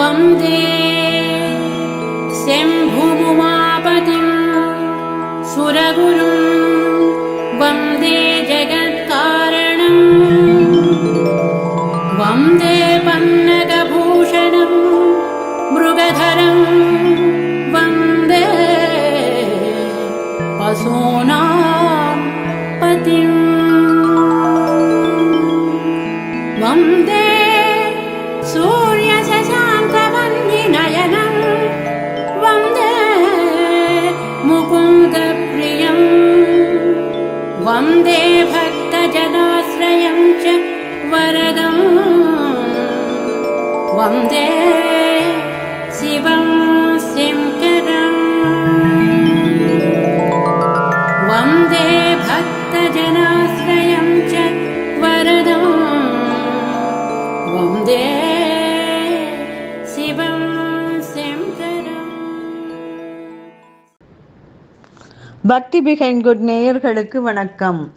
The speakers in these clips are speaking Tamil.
वन्दे शम्भुमुमापतिं सुरगुरु वन्दे जगत्कारणम् वन्दे पन्नकभूषणम् मृगधरं वन्दे असोनापतिम् वन्दे सु वन्दे भक्तजनाश्रयं च वरदम्। वन्दे शिवं பக்தி பிகைன் குட் நேயர்களுக்கு வணக்கம்.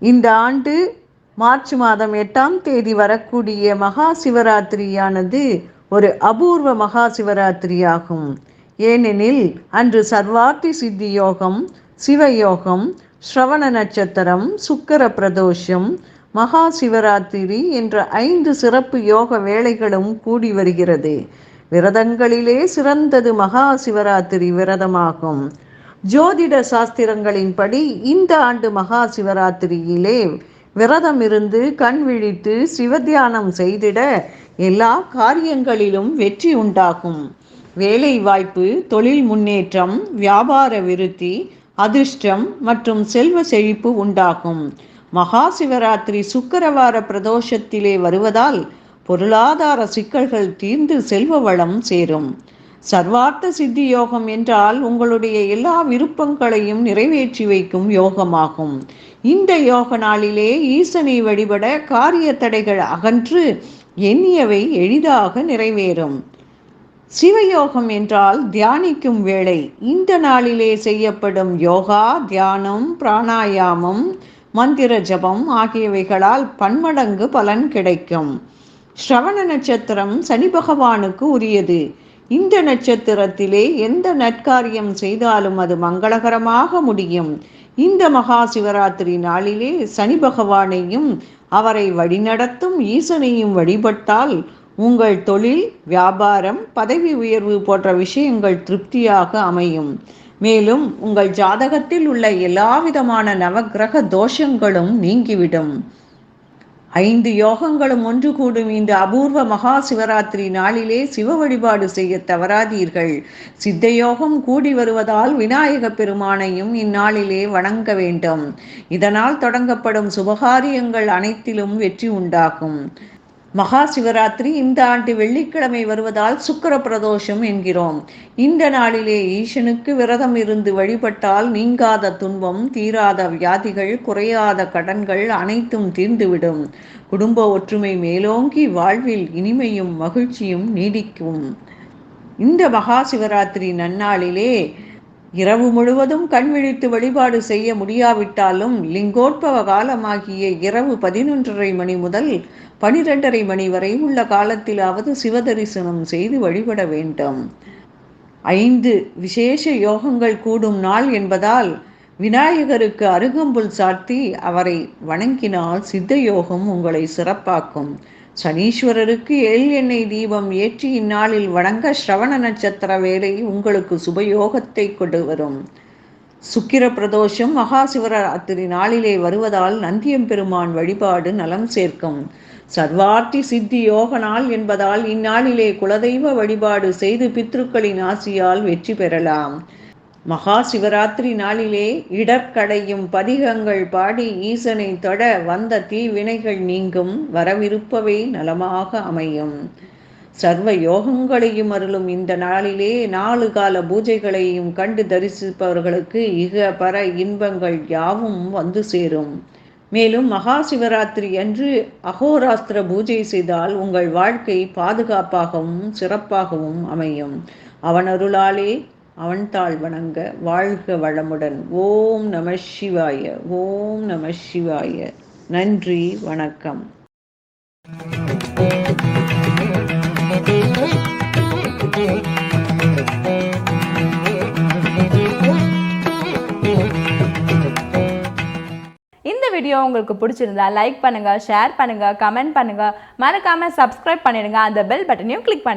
இந்த ஆண்டு மார்ச் மாதம் எட்டாம் தேதி வரக்கூடிய மகா சிவராத்திரியானது ஒரு அபூர்வ மகா சிவராத்திரியாகும். ஏனெனில் அன்று சர்வார்த்தி சித்தி யோகம் சிவயோகம் ஸ்ரவண நட்சத்திரம் சுக்கர பிரதோஷம் மகா சிவராத்திரி என்ற ஐந்து சிறப்பு யோக வேலைகளும் கூடி வருகிறது. விரதங்களிலே சிறந்தது மகா சிவராத்திரி விரதமாகும். ஜோதிட சாஸ்திரங்களின்படி இந்த ஆண்டு மகா சிவராத்திரியிலே விரதம் இருந்து கண் விழித்து சிவத்தியானம் செய்திட எல்லா காரியங்களிலும் வெற்றி உண்டாகும். வேலை வாய்ப்பு தொழில் முன்னேற்றம் வியாபார விருத்தி அதிர்ஷ்டம் மற்றும் செல்வ செழிப்பு உண்டாகும். மகா சிவராத்திரி சுக்கரவார பிரதோஷத்திலே வருவதால் பொருளாதார சிக்கல்கள் தீர்ந்து செல்வ வளம் சேரும். சர்வார்த்த சித்தி யோகம் என்றால் உங்களுடைய எல்லா விருப்பங்களையும் நிறைவேற்றி வைக்கும் யோகமாகும். இந்த யோக நாளிலே ஈசனை வழிபட காரிய தடைகள் அகன்று எண்ணியவை எளிதாக நிறைவேறும். சிவயோகம் என்றால் தியானிக்கும் வேளை. இந்த நாளிலே செய்யப்படும் யோகா தியானம் பிராணாயாமம் மந்திர ஜபம் ஆகியவைகளால் பன்மடங்கு பலன் கிடைக்கும். ஸ்ரவண நட்சத்திரம் சனி பகவானுக்கு உரியது. இந்த நட்சத்திரத்திலே எந்த நற்காரியம் செய்தாலும் அது மங்களகரமாக முடியும். இந்த மகா சிவராத்திரி நாளிலே சனி பகவானையும் அவரை வழிநடத்தும் ஈசனையும் வழிபட்டால் உங்கள் தொழில் வியாபாரம் பதவி உயர்வு போன்ற விஷயங்கள் திருப்தியாக அமையும். மேலும் உங்கள் ஜாதகத்தில் உள்ள எல்லாவிதமான நவக்கிரக தோஷங்களும் நீங்கிவிடும். ஐந்து யோகங்களும் ஒன்று கூடும். இந்த அபூர்வ மகா சிவராத்திரி நாளிலே சிவ வழிபாடு செய்ய தவறாதீர்கள். சித்த யோகம் கூடி வருவதால் விநாயக பெருமானையும் இந்நாளிலே வணங்க வேண்டும். இதனால் தொடங்கப்படும் சுபகாரியங்கள் அனைத்திலும் வெற்றி உண்டாகும். மகா சிவராத்திரி இந்த ஆண்டு வெள்ளிக்கிழமை வருவதால் சுக்கர பிரதோஷம் என்கிறோம். இந்த நாளிலே ஈசனுக்கு விரதம் இருந்து வழிபட்டால் நீங்காத துன்பம் தீராத வியாதிகள் குறையாத கடன்கள் அனைத்தும் தீர்ந்துவிடும். குடும்ப ஒற்றுமை மேலோங்கி வாழ்வில் இனிமையும் மகிழ்ச்சியும் நீடிக்கும். இந்த மகா சிவராத்திரி நன்னாளிலே இரவு முழுவதும் கண் விழித்து வழிபாடு செய்ய முடியாவிட்டாலும் லிங்கோற்பவ காலமாகிய இரவு பதினொன்றரை மணி முதல் பனிரெண்டரை மணி வரை உள்ள காலத்திலாவது சிவதரிசனம் செய்து வழிபட வேண்டும். ஐந்து விசேஷ யோகங்கள் கூடும் நாள் என்பதால் விநாயகருக்கு அருகம்புல் சாத்தி அவரை வணங்கினால் சித்த யோகம் உங்களை சிறப்பாக்கும். சனீஸ்வரருக்கு எள் எண்ணெய் தீபம் ஏற்றி இந்நாளில் வணங்க ஸ்ரவண நட்சத்திர வேலை உங்களுக்கு சுபயோகத்தை கொண்டு வரும். சுக்கிர பிரதோஷம் மகா சிவராத்திரி நாளிலே வருவதால் நந்தியம் பெருமான் வழிபாடு நலம் சேர்க்கும். சர்வார்த்தி சித்தி யோக நாள் என்பதால் இந்நாளிலே குலதெய்வ வழிபாடு செய்து பித்ருக்களின் ஆசியால் வெற்றி பெறலாம். மகா சிவராத்திரி நாளிலே இடர்கடையும் பதிகங்கள் பாடி ஈசனை தொட வந்த தீவினைகள் நீங்கும் வரவிருப்பவை நலமாக அமையும். சர்வ யோகங்களையும் அருளும் இந்த நாளிலே நாலு கால பூஜைகளையும் கண்டு தரிசிப்பவர்களுக்கு இக பர இன்பங்கள் யாவும் வந்து சேரும். மேலும் மகா சிவராத்திரி அன்று அகோராஸ்திர பூஜை செய்தால் உங்கள் வாழ்க்கை பாதுகாப்பாகவும் சிறப்பாகவும் அமையும். அவனருளாலே அவன் அவன்தாள் வணங்க வாழ்க வளமுடன். ஓம் நம சிவாய ஓம் நம சிவாய. நன்றி வணக்கம். இந்த வீடியோ உங்களுக்கு பிடிச்சிருந்தா லைக் பண்ணுங்கள் ஷேர் பண்ணுங்கள் கமெண்ட் பண்ணுங்கள் மறக்காமல் சப்ஸ்கிரைப் பண்ணிடுங்க. அந்த பெல் பட்டனையும் கிளிக் பண்ணிடுங்க.